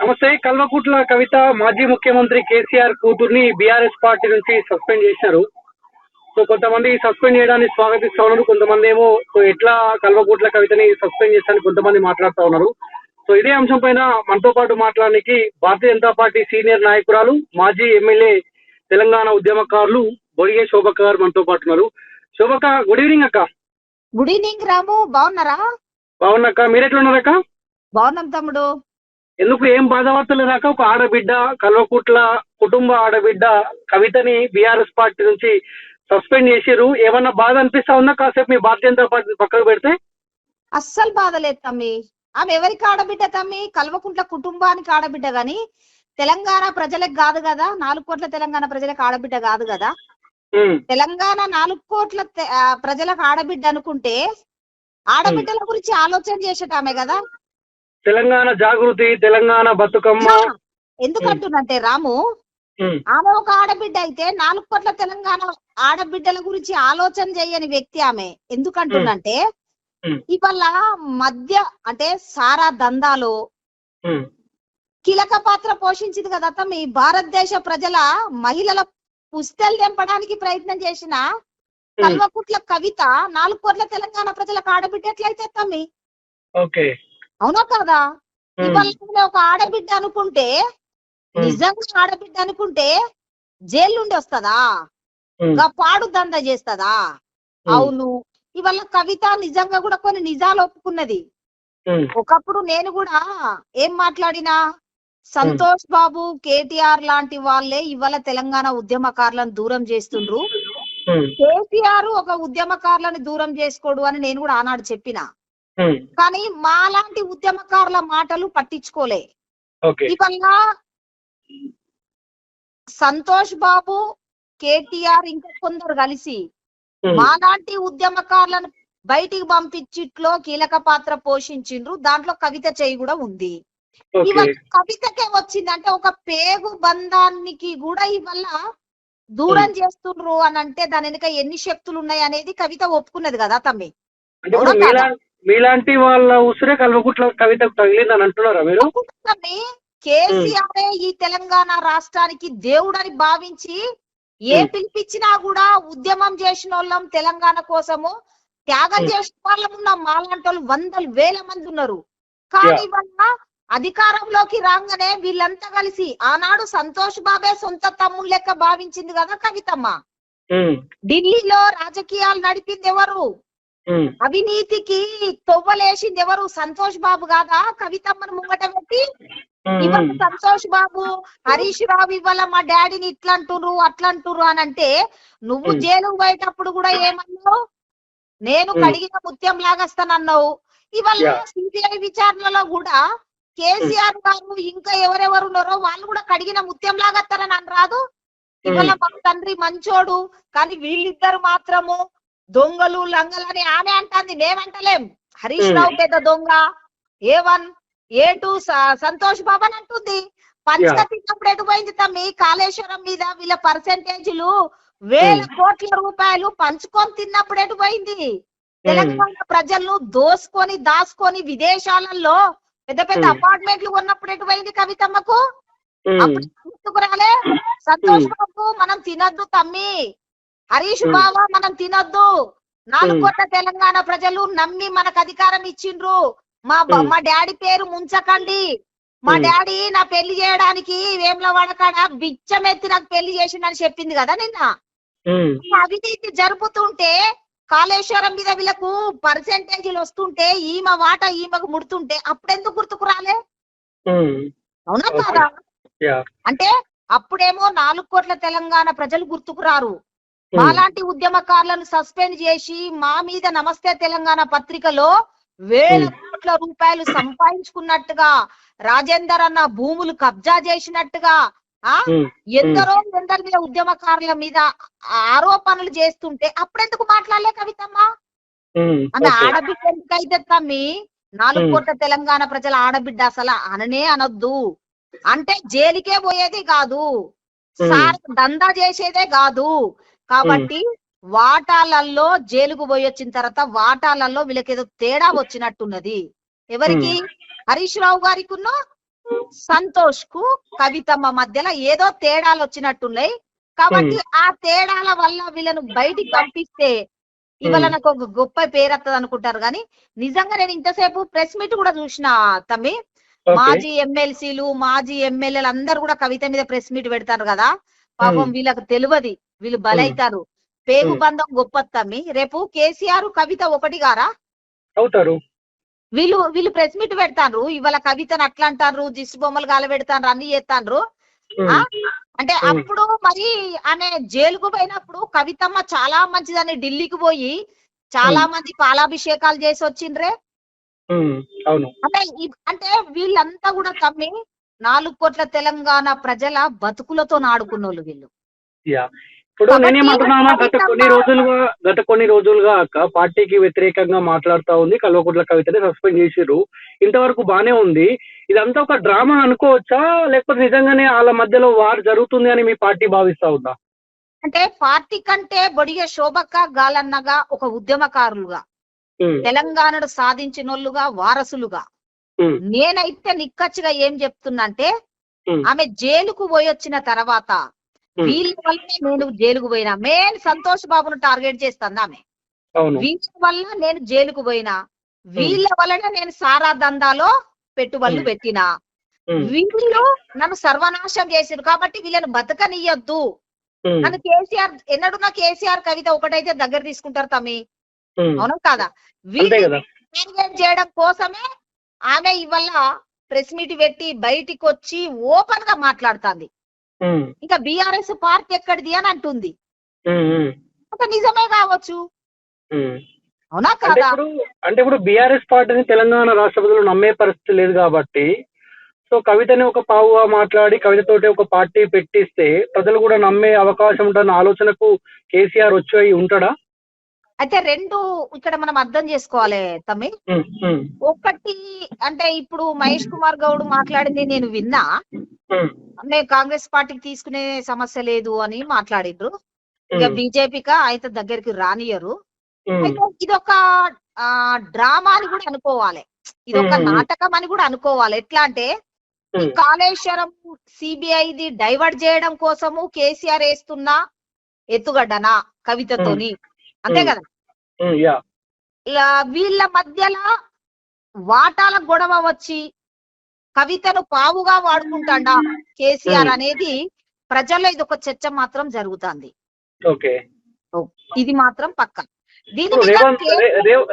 నమస్తే. కల్వకుట్ల కవిత మాజీ ముఖ్యమంత్రి కేసీఆర్ కూతుర్ని బీఆర్ఎస్ పార్టీ నుంచి సస్పెండ్ చేశారు. సో కొంతమంది సస్పెండ్ చేయడాన్ని స్వాగతిస్తా ఉన్నారు. కొంతమంది ఏమో సో ఎట్లా కల్వకుట్ల కవితని సస్పెండ్ చేస్తారని కొంతమంది మాట్లాడుతా ఉన్నారు. సో ఇదే అంశం పైన మనతో పాటు మాట్లాడడానికి భారతీయ జనతా పార్టీ సీనియర్ నాయకురాలు మాజీ ఎమ్మెల్యే తెలంగాణ ఉద్యమకారులు బొడిగే శోభక్క గారు మనతో పాటు ఉన్నారు. శోభక్క గుడ్ ఈవినింగ్ అక్క. Good evening Ramu. బాగున్నారా? బాగున్నాక మీరెట్లున్నారక్క? బాగున్నాం తమ్ముడు. ఎందుకు ఏం బాధపడతలు రాక ఒక ఆడబిడ్డ కల్వకుట్ల కుటుంబ ఆడబిడ్డ కవితని బీఆర్ఎస్ పార్టీ నుంచి సస్పెండ్ చేసిర్రు. ఏమన్నా బాధ అనిపిస్తా ఉందా? కాసేపు మీ భారతీయ జనతా పార్టీ పక్కకు పెడితే. అస్సలు బాధ లేదు తమ్మి. ఆమె ఎవరికి ఆడబిడ్డ తమ్మి? కల్వకుంట్ల కుటుంబానికి ఆడబిడ్డ గాని తెలంగాణ ప్రజలకు కాదు కదా. నాలుగు కోట్ల తెలంగాణ ప్రజలకు ఆడబిడ్డ కాదు కదా. తెలంగాణ నాలుగు కోట్ల ప్రజలకు ఆడబిడ్డ అనుకుంటే ఆడబిడ్డల గురించి ఆలోచన చేసేట ఆమె కదా. తెలంగాణ జాగృతి తెలంగాణ బతుకమ్మ. ఎందుకంటున్నంటే రాము ఆమె ఒక ఆడబిడ్డ అయితే నాలుగు కోట్ల తెలంగాణ ఆడబిడ్డల గురించి ఆలోచన చేయని వ్యక్తి ఆమె. ఎందుకంటుందంటే ఇవాళ మధ్య అంటే సారా దందాలో కీలక పాత్ర పోషించింది కదా తమ్మి భారతదేశ ప్రజల మహిళల పుస్తలు తెంపడానికి ప్రయత్నం చేసిన కల్వకుట్ల కవిత నాలుగు కోట్ల తెలంగాణ ప్రజలకు ఆడబిడ్డ ఎట్లయితే తమ్మి ఓకే. అవునా కాదా? ఇవాళ ఒక ఆడబిడ్డ అనుకుంటే నిజంగా ఆడబిడ్డ అనుకుంటే జైలు నుండి వస్తదా? పాడు దంద చేస్తదా? అవును. ఇవాళ కవిత నిజంగా కూడా కొన్ని నిజాలు ఒప్పుకున్నది. ఒకప్పుడు నేను కూడా ఏం మాట్లాడినా సంతోష్ బాబు కేటీఆర్ లాంటి వాళ్ళే ఇవాళ తెలంగాణ ఉద్యమకారులను దూరం చేస్తుండ్రు. కేటీఆర్ ఒక ఉద్యమకారులను దూరం చేసుకోడు అని నేను కూడా ఆనాడు చెప్పిన. కానీ మాలాంటి ఉద్యమకారుల మాటలు పట్టించుకోలే. ఇవాళ సంతోష్ బాబు కేటీఆర్ ఇంకా కొందరు కలిసి ఉమ్, మాలాంటి ఉద్యమకారులను బయటికి పంపించిట్లో కీలక పాత్ర పోషించిండ్రు. దాంట్లో కవిత చేయి కూడా ఉంది. ఇవాళ కవితకే వచ్చిందంటే ఒక పేగు బంధానికి కూడా ఇవల్ల దూరం చేస్తుండ్రు అని అంటే దాని వెనుక ఎన్ని శక్తులు ఉన్నాయి అనేది కవిత ఒప్పుకున్నది కదా తమ్మి. మీలాంటి వాళ్ళ ఉసిరే కల్వకుట్ల కవితకు తగిలిందని అంటున్నారా మీరు? కేసీఆర్ ఈ తెలంగాణ రాష్ట్రానికి దేవుడని భావించి ఏ. పిలిపించినా కూడా ఉద్యమం చేసిన వాళ్ళం తెలంగాణ కోసము త్యాగం. చేసిన వాళ్ళం ఉన్నాం. మాలాంటి వాళ్ళు వందలు వేల మంది ఉన్నారు. కానీ వల్ల అధికారంలోకి రాగానే వీళ్ళంతా కలిసి ఆనాడు సంతోష్ బాబే సొంత తమ్ముడు లెక్క భావించింది కదా కవితమ్మ. ఢిల్లీలో రాజకీయాలు నడిపింది ఎవరు? అవినీతికి తొవ్వలేసింది ఎవరు? సంతోష్ బాబు కాదా? కవితమ్మను ముంగట పెట్టి ఇవాళ ఉమ్, సంతోష్ బాబు. హరీష్ రావు ఇవాళ మా డాడీని ఇట్లా అంటుర్రు అట్లా అంటుర్రు అని అంటే నువ్వు. జైలుకు పోయేటప్పుడు కూడా ఏమన్నావు? నేను. కడిగిన ముత్యం లాగస్తానన్నావు. ఇవాళ. సిబిఐ విచారణలో కూడా కేసీఆర్ గారు ఇంకా ఎవరెవరు ఉన్నారో వాళ్ళు కూడా కడిగిన ముత్యం లాగస్తారని అని రాదు ఇవాళ మా తండ్రి మంచోడు కానీ వీళ్ళిద్దరు మాత్రము దొంగలు లంగలు అని ఆమె అంటాంది మేమంటలేం హరీష్. రావు పెద్ద దొంగ. A one A two Santosh Babu అని అంటుంది. పంచక తిన్నప్పుడు ఎటు పోయింది తమ్మి? కాళేశ్వరం మీద వీళ్ళ పర్సెంటేజీలు వేల. కోట్ల రూపాయలు పంచుకొని తిన్నప్పుడు ఎటు పోయింది? తెలంగాణ ప్రజలను దోసుకొని దాసుకొని విదేశాలలో పెద్ద పెద్ద. అపార్ట్మెంట్లు కొన్నప్పుడు ఎటు పోయింది కవితమ్మకు? అప్పుడు గుర్తుకు రాలే? సంతోష్. బాబు మనం తినొద్దు తమ్మి. హరీష్. బాబా మనం తినొద్దు నాలుగు. కోట్ల తెలంగాణ ప్రజలు నమ్మి మనకు అధికారం ఇచ్చిండ్రు మా. మా డాడీ పేరు ముంచకండి మా. డాడీ నా పెళ్ళి చేయడానికి వేముల వాడకాడ బిచ్చమెత్తి నాకు పెళ్ళి చేసిండని చెప్పింది కదా నిన్న అవినీతి జరుపుతుంటే కాళేశ్వరం మీద వీళ్ళకు పర్సెంటేజీలు వస్తుంటే ఈమె వాట ఈమెకు ముడుతుంటే అప్పుడెందుకు గుర్తుకు రాలే అవునా. కాదా అంటే అప్పుడేమో నాలుగు కోట్ల తెలంగాణ ప్రజలు గుర్తుకు రారు మాలాంటి ఉద్యమకారులను సస్పెండ్ చేసి మా మీద నమస్తే తెలంగాణ పత్రికలో వేల. కోట్ల రూపాయలు సంపాదించుకున్నట్టుగా రాజేందర్ అన్న భూములు కబ్జా చేసినట్టుగా ఆ? ఎందరో ఎందరి మీద ఉద్యమకారుల మీద ఆరోపణలు చేస్తుంటే అప్పుడెందుకు మాట్లాడలే కవితమ్మ? ఆమె ఓకే. ఆడబిడ్డ ఎందుకైతే తమ్మి? నాలుగు. కోట్ల తెలంగాణ ప్రజల ఆడబిడ్డ అసలు అననే అనొద్దు. అంటే జైలుకే పోయేది కాదు. సార్ దందా చేసేదే కాదు. కాబట్టి వాటాలలో జైలుకు పోయి వచ్చిన తర్వాత వాటాలలో వీళ్ళకి ఏదో తేడా వచ్చినట్టున్నది. ఎవరికి? హరీష్ రావు గారికి సంతోష్కు కవితమ్మ మధ్యలో ఏదో తేడాలు వచ్చినట్టున్నాయి. కాబట్టి ఆ తేడాల వల్ల వీళ్ళను బయటికి పంపిస్తే ఇవాళ నాకు ఒక గొప్ప పేరు వస్తుంది అనుకుంటారు. కానీ నిజంగా నేను ఇంతసేపు ప్రెస్ మీట్ కూడా చూసిన తమ్మి. మాజీ ఎమ్మెల్సీలు మాజీ ఎమ్మెల్యేలు అందరు కూడా కవిత మీద ప్రెస్ మీట్ పెడతారు కదా. పాపం వీళ్ళకి తెలియదు. వీళ్ళు బలైతారు. పేగు. బంధం గొప్ప తమ్మి. రేపు కేసీఆర్ కవిత ఒకటి గారా? అవుతారు. వీళ్ళు వీళ్ళు ప్రెస్ మీట్ పెడతారు ఇవాళ కవితను అట్లా అంటారు దిష్టి బొమ్మలు గాల పెడతారు అన్ని ఆ? అంటే. అప్పుడు మరి ఆమె జైలుకు పోయినప్పుడు కవితమ్మ చాలా మంచిదని ఢిల్లీకి పోయి చాలా మంది పాలాభిషేకాలు చేసి వచ్చిండ్రే. అవును. అంటే అంటే వీళ్ళంతా కూడా తమ్మి నాలుగు కోట్ల తెలంగాణ ప్రజల బతుకులతో ఆడుకున్నోళ్ళు వీళ్ళు. ఇప్పుడు నేనేమంటున్నానా గత కొన్ని రోజులుగా గత కొన్ని రోజులుగా అక్క పార్టీకి వ్యతిరేకంగా మాట్లాడుతా ఉంది కల్వకుంట్ల కవితని సస్పెండ్ చేసిర్రు. ఇంతవరకు బానే ఉంది. ఇదంతా ఒక డ్రామా అనుకోవచ్చా? లేకపోతే నిజంగానే వాళ్ళ మధ్యలో వార్ జరుగుతుంది అని మీ పార్టీ భావిస్తా ఉందా? అంటే పార్టీ కంటే బొడిగ శోభక్క గాలన్నగా ఒక ఉద్యమకారులుగా తెలంగాణను సాధించినోళ్ళుగా వారసులుగా నేనైతే నిక్కచ్చిగా ఏం చెప్తున్నంటే ఉమ్, ఆమె జైలుకు పోయి వచ్చిన తర్వాత వీళ్ళ వల్లనే నేను జైలుకు పోయినా. మెయిన్ సంతోష్ బాబును టార్గెట్ చేస్తాను ఆమె. వీళ్ళ వల్ల నేను జైలుకు పోయినా. వీళ్ళ వల్లనే నేను సారా దందాలో పెట్టుబడులు. పెట్టినా. వీళ్ళు నన్ను సర్వనాశం చేసారు కాబట్టి వీళ్ళని బతకనియొద్దు నన్ను కేసీఆర్ ఎన్నడున్నా కేసీఆర్ కవిత ఒకటైతే దగ్గర తీసుకుంటారు తమ్మి. అవును కాదా? కదా. టార్గెట్ చేయడం కోసమే ఆమె ఇవాళ ప్రెస్ మీట్ పెట్టి బయటికి వచ్చి ఓపెన్గా మాట్లాడుతుంది ఇంకా బీఆర్ఎస్ పార్టీ ఎక్కడిది అని అంటుంది. ఒక నిజమే కావచ్చు. అవునా కాదా? అంటే ఇప్పుడు బీఆర్ఎస్ పార్టీని తెలంగాణ రాష్ట్ర ప్రజలు నమ్మే పరిస్థితి లేదు కాబట్టి సో కవితని ఒక పావుగా మాట్లాడి కవితతోటి ఒక పార్టీ పెట్టిస్తే ప్రజలు కూడా నమ్మే అవకాశం ఉంటుందన్న ఆలోచనకు కేసీఆర్ వచ్చి ఉంటాడా? అయితే రెండు ఇక్కడ మనం అర్థం చేసుకోవాలి తమ్మి. ఒకటి అంటే ఇప్పుడు మహేష్ కుమార్ గౌడ్ మాట్లాడింది నేను విన్నా. మేము కాంగ్రెస్ పార్టీకి తీసుకునే సమస్య లేదు అని మాట్లాడిండ్రు. ఇక బీజేపీగా అయితే దగ్గరికి రానియరు. ఇదొక డ్రామా అని కూడా అనుకోవాలి. ఇది ఒక. నాటకం అని కూడా అనుకోవాలి. ఎట్లా అంటే ఈ కాళేశ్వరం సిబిఐది డైవర్ట్ చేయడం కోసము కేసీఆర్ వేస్తున్న ఎత్తుగడ్డనా కవితతోని. అంతే. కదా? వీళ్ళ మధ్యలో వాటాల గొడవ వచ్చి కవితను పావుగా వాడుకుంటాడా కేసీఆర్. అనేది ప్రజల్లో ఇది ఒక చర్చ మాత్రం జరుగుతుంది. ఓకే. ఇది మాత్రం పక్క.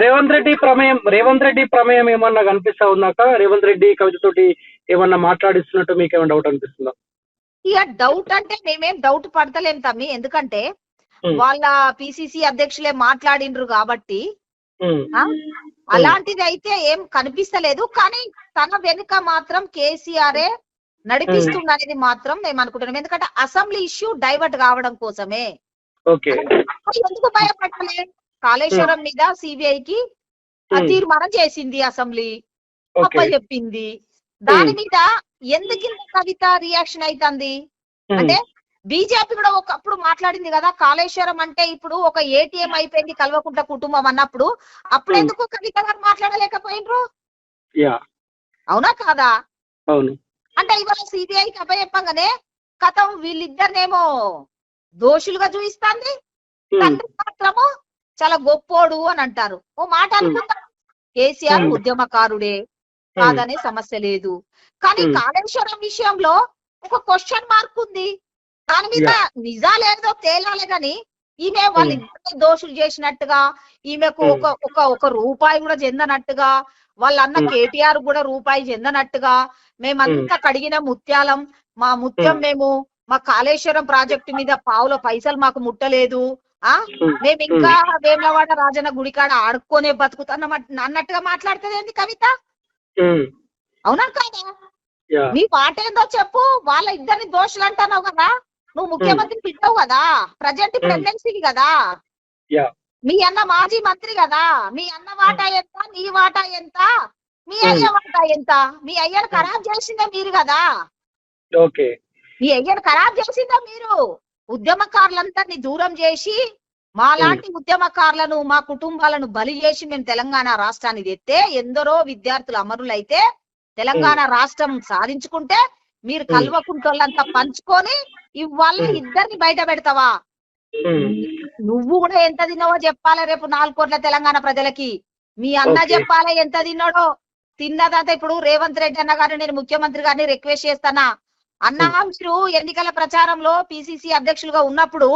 రేవంత్ రెడ్డి ప్రమేయం రేవంత్ రెడ్డి ప్రమేయం ఏమన్నా కనిపిస్తా ఉన్నాక రేవంత్ రెడ్డి కవితతోటి ఏమన్నా మాట్లాడిస్తున్నట్టు మీకు ఏమైనా డౌట్ అనిపిస్తుందా? ఇక డౌట్ అంటే మేమేం డౌట్ పడతలేం తమ్మి. ఎందుకంటే వాళ్ళ పిసిసి అధ్యక్షులే మాట్లాడిండ్రు కాబట్టి? అలాంటిది అయితే ఏం కనిపిస్తలేదు కానీ తన వెనుక మాత్రం కేసీఆరే నడిపిస్తుంది అనేది మాత్రం మేము అనుకుంటున్నాం. ఎందుకంటే అసెంబ్లీ ఇష్యూ డైవర్ట్ కావడం కోసమే. ఎందుకు భయపడలే కాళేశ్వరం మీద సిబిఐకి ఉమ్, తీర్మానం చేసింది అసెంబ్లీ. అప్ప చెప్పింది. దాని మీద ఎందుకు కవిత రియాక్షన్ అవుతుంది అంటే బీజేపీ కూడా ఒకప్పుడు మాట్లాడింది కదా కాళేశ్వరం అంటే ఇప్పుడు ఒక ఏటీఎం అయిపోయింది కల్వకుంట కుటుంబం అన్నప్పుడు. అప్పుడు. ఎందుకు కవిత గారు మాట్లాడలేకపోయినరు అవునా కాదా? అవును. అంటే ఇవాళ సిబిఐకి అప్పచెప్పగానే కథం వీళ్ళిద్దరినేమో దోషులుగా చూపిస్తాంది తండ్రి మాత్రము చాలా గొప్పోడు అని అంటారు. ఓ మాట అనుకుంటా? కేసీఆర్. ఉద్యమకారుడే కాదనే సమస్య లేదు. కానీ. కాళేశ్వరం విషయంలో ఒక క్వశ్చన్ మార్క్ ఉంది. దాని మీద నిజాలేదో తేలాలి గాని ఈమె వాళ్ళిద్దరు దోషులు చేసినట్టుగా ఈమెకు Hmm. ఒక ఒక ఒక రూపాయి కూడా చెందనట్టుగా వాళ్ళ అన్న Hmm. కేటీఆర్ కూడా రూపాయి చెందనట్టుగా మేమంతా కడిగిన ముత్యాలం మా ముత్యం Hmm. మేము మా కాళేశ్వరం ప్రాజెక్టు మీద పావుల పైసలు మాకు ముట్టలేదు ఆ? మేము ఇంకా వేములవాడ రాజన్న గుడికాడ ఆడుకోనే బతుకుతున్నాం అన్న- అన్నట్టుగా మాట్లాడుతుంది ఏంది కవిత? అవునా కాదా? నీ మాట ఏందో చెప్పు వాళ్ళ ఇద్దరిని దోషులు అంటున్నావు కదా? నువ్వు ముఖ్యమంత్రి పిట్టవు కదా? ప్రజెంట్ ఇప్పుడు కదా? మీ అన్న మాజీ మంత్రి కదా? మీ అన్న వాటా ఎంత? నీ వాటా ఎంత? మీ. అయ్య వాటా ఎంత? మీ అయ్యను ఖరాబ్ చేసిందే మీరు కదా? ఓకే. మీ అయ్యను ఖరాబ్ చేసిందా మీరు. ఉద్యమకారులందరినీ దూరం చేసి మా లాంటి ఉద్యమకారులను మా కుటుంబాలను బలి చేసి మేము తెలంగాణ రాష్ట్రాన్ని తెస్తే ఎందరో విద్యార్థులు అమరులైతే తెలంగాణ రాష్ట్రం సాధించుకుంటే మీరు. కల్వకుంటోళ్ళంతా పంచుకొని ఇవాళ. ఇద్దరిని బయట పెడతావా? నువ్వు కూడా ఎంత తిన్నావో చెప్పాలి రేపు నాలుగు కోట్ల తెలంగాణ ప్రజలకి. మీ అన్న. చెప్పాలి ఎంత తిన్నాడో. తిన్నదంతా ఇప్పుడు రేవంత్ రెడ్డి అన్న గారిని నేను ముఖ్యమంత్రి గారిని రిక్వెస్ట్ చేస్తానా? అన్న మీరు ఎన్నికల ప్రచారంలో పిసిసి అధ్యక్షులుగా ఉన్నప్పుడు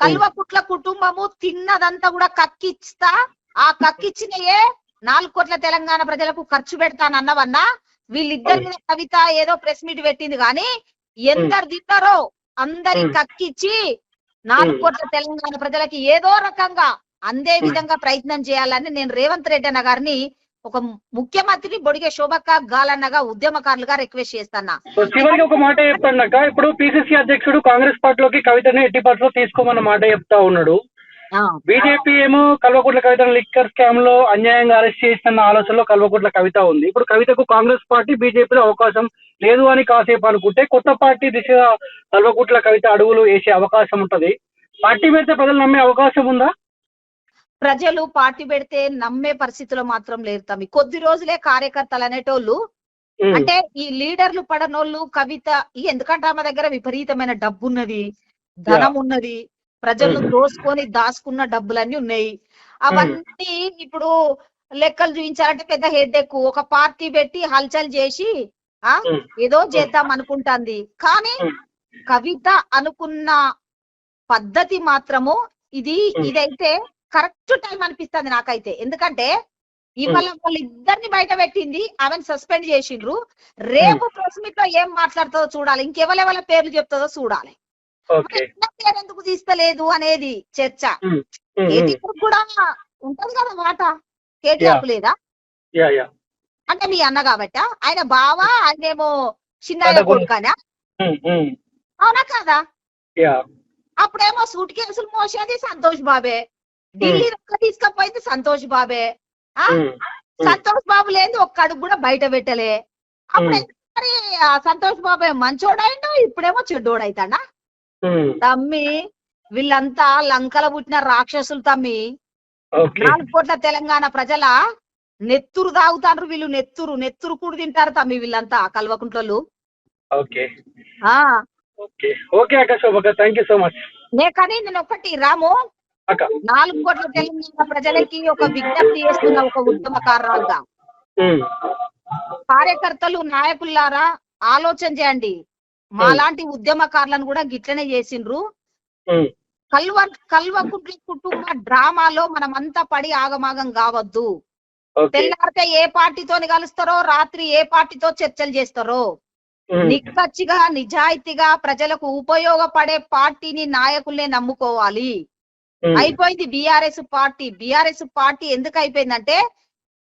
కల్వకుట్ల కుటుంబము తిన్నదంతా కూడా కక్కిస్తా ఆ కక్కిచ్చినయే నాలుగు కోట్ల తెలంగాణ ప్రజలకు ఖర్చు పెడతానన్నవన్నా. వీళ్ళిద్దరి మీద కవిత ఏదో ప్రెస్ మీట్ పెట్టింది కానీ ఎందరు తిన్నారో అందరి. కక్కిచ్చి నాలుగు. కోట్ల తెలంగాణ ప్రజలకి ఏదో రకంగా అందే. విధంగా ప్రయత్నం చేయాలని నేను రేవంత్ రెడ్డి అన్న గారిని ఒక ముఖ్యమంత్రి బొడిగే శోభక్క గాలన్నగా ఉద్యమకారులుగా రిక్వెస్ట్ చేస్తానా చివరికి ఒక మాట చెప్తాను అక్క ఇప్పుడు పిసిసి అధ్యక్షుడు కాంగ్రెస్ పార్టీలోకి కవితని ఎట్టి పార్టీలో తీసుకోమన్న మాట చెప్తా ఉన్నాడు బీజేపీ ఏమో కల్వకుట్ల కవితను లిక్కర్ స్కామ్లో అన్యాయంగా అరెస్ట్ చేసిన ఆలోచనలో కల్వకుట్ల కవిత ఉంది ఇప్పుడు కవితకు కాంగ్రెస్ పార్టీ బీజేపీలో అవకాశం లేదు అని కాసేపు అనుకుంటే కొత్త పార్టీ దిశగా కల్వకుట్ల కవిత అడుగులు వేసే అవకాశం ఉంటది. పార్టీ పెడితే ప్రజలు నమ్మే అవకాశం ఉందా? ప్రజలు పార్టీ పెడితే నమ్మే పరిస్థితిలో మాత్రం లేరు తమ్మి. కొద్ది రోజులే కార్యకర్తలు అనేటోళ్ళు అంటే ఈ లీడర్లు పడనోళ్ళు కవిత ఈ ఎందుకంటే ఆమె దగ్గర విపరీతమైన డబ్బు ఉన్నది ధనం ఉన్నది ప్రజలను. దోసుకొని దాచుకున్న డబ్బులన్నీ ఉన్నాయి. అవన్నీ ఇప్పుడు లెక్కలు చూపించాలంటే పెద్ద హెడ్ ఎక్కువ ఒక పార్టీ పెట్టి హల్చల్ చేసి ఆ? ఏదో చేద్దాం అనుకుంటాంది. కానీ కవిత అనుకున్న పద్ధతి మాత్రము ఇది. ఇదైతే కరెక్ట్ టైం అనిపిస్తుంది నాకైతే. ఎందుకంటే ఇవాళ వాళ్ళిద్దరిని బయట పెట్టింది ఆమెను సస్పెండ్ చేసిండ్రు. రేపు ప్రెస్ మీట్లో ఏం మాట్లాడుతుందో చూడాలి. ఇంకెవరెవల పేర్లు చెప్తుందో చూడాలి. పేరు ఎందుకు తీస్తలేదు అనేది చర్చ. కేటీఆర్ కూడా ఉంటది కదా మాట. కేటీఆర్ లేదా? అంటే మీ అన్న కాబట్ట? ఆయన బావ? ఆయనేమో చిన్న. కొడుకనా? అవునా కాదా? అప్పుడేమో సూట్ కేసులు మోసేది సంతోష్ బాబే. ఢిల్లీ తీసుకపోయింది సంతోష్ బాబే. సంతోష్ బాబు లేని ఒక్క అడుగు కూడా బయట పెట్టలే. అప్పుడు. మరి సంతోష్ బాబు మంచోడైండు? ఇప్పుడేమో చెడ్డోడైతాడా? తమ్మి వీళ్ళంతా లంకల పుట్టిన రాక్షసులు తమ్మి. నాలుగు కోట్ల తెలంగాణ ప్రజల? నెత్తురు తాగుతాండ్రు వీళ్ళు నెత్తురు. నెత్తురు కూడి తింటారు తమ్మి వీళ్ళంతా కల్వకుంట్లోళ్ళు ఓకే. ఆ. ఓకే. ఓకే అక్క శోభక్క థ్యాంక్ యూ సో మచ్ నే కానీ నేను ఒకటి రాము. నాలుగు కోట్ల తెలంగాణ ప్రజలకి ఒక విజ్ఞప్తి చేస్తున్న ఒక ఉద్యమకారురాలుగా ఉమ్, కార్యకర్తలు నాయకులారా ఆలోచన చేయండి. మాలాంటి ఉద్యమకారులను కూడా గిట్లనే చేసిండ్రు. కల్వ కల్వకుంట్ల కుటుంబ డ్రామాలో మనమంతా పడి ఆగమాగం కావద్దు. తెల్లారితే ఏ పార్టీతోని కలుస్తారో రాత్రి ఏ పార్టీతో చర్చలు చేస్తారో. ఉమ్, నిక్కచ్చిగా నిజాయితీగా ప్రజలకు ఉపయోగపడే పార్టీని నాయకుల్నే నమ్ముకోవాలి. అయిపోయింది బీఆర్ఎస్ పార్టీ. బీఆర్ఎస్ పార్టీ ఎందుకు అయిపోయిందంటే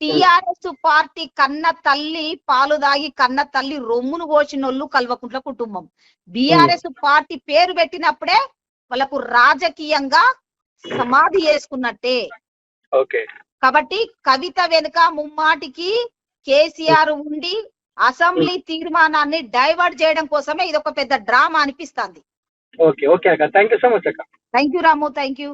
టిఆర్ఎస్ పార్టీ కన్న తల్లి పాలు దాగి కన్న తల్లి రొమ్మును కోసినోళ్ళు కల్వకుంట్ల కుటుంబం. బీఆర్ఎస్ పార్టీ పేరు పెట్టినప్పుడే వాళ్ళకు రాజకీయంగా సమాధి చేసుకున్నట్టే. కాబట్టి కవిత వెనుక ముమ్మాటికి కేసీఆర్ ఉండి అసెంబ్లీ తీర్మానాన్ని డైవర్ట్ చేయడం కోసమే ఇది ఒక పెద్ద డ్రామా అనిపిస్తుంది. ఓకే ఓకే అక్క. థ్యాంక్ యూ సో మచ్ అక్క. Thank you Ramu thank you